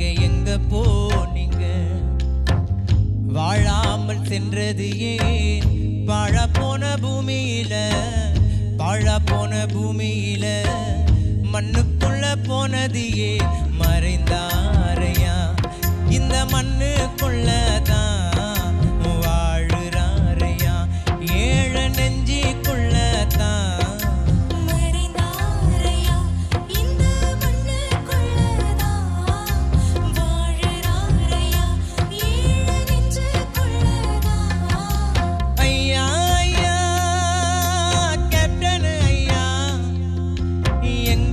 நீங்க எங்க போனீங்க? வாழாமல் சென்றது ஏன்? வாழ போன பூமியில வாழ போன பூமியில மண்ணுக்குள்ள போனது ஏன்? மறைந்தான்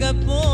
எங்க போனீங்க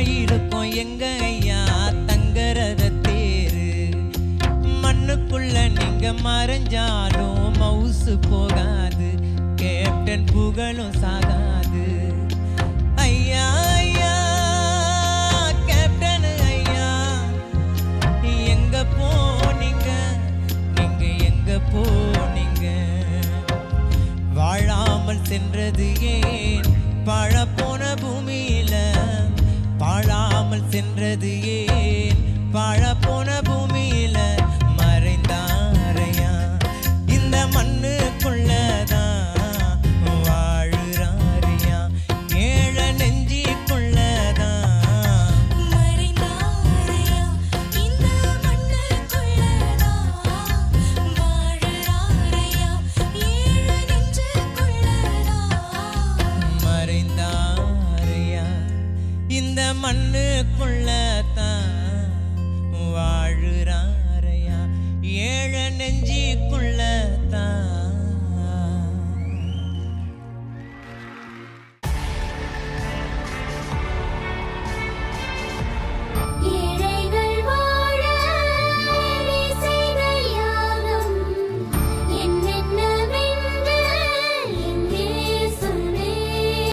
கருப்பாயிருக்கும் எங்க ஐயா? தங்கரத தேரு. மண்ணுக்குள்ள நீங்க மறைஞ்சாலும் மவுசு போகாது. கேப்டன் புகழும் சாகாது. ஐயா ஐயா கேப்டன் ஐயா. எங்க போனீங்க? நீங்க எங்க போனீங்க? வாழாமல் சென்றது ஏன்? வாழ போன பூமியில காணாமல் சென்றது ஏன்? வாழ போன பூமியில மறைந்தாரையா? இந்த மண்ணு கண்ணுக்குள்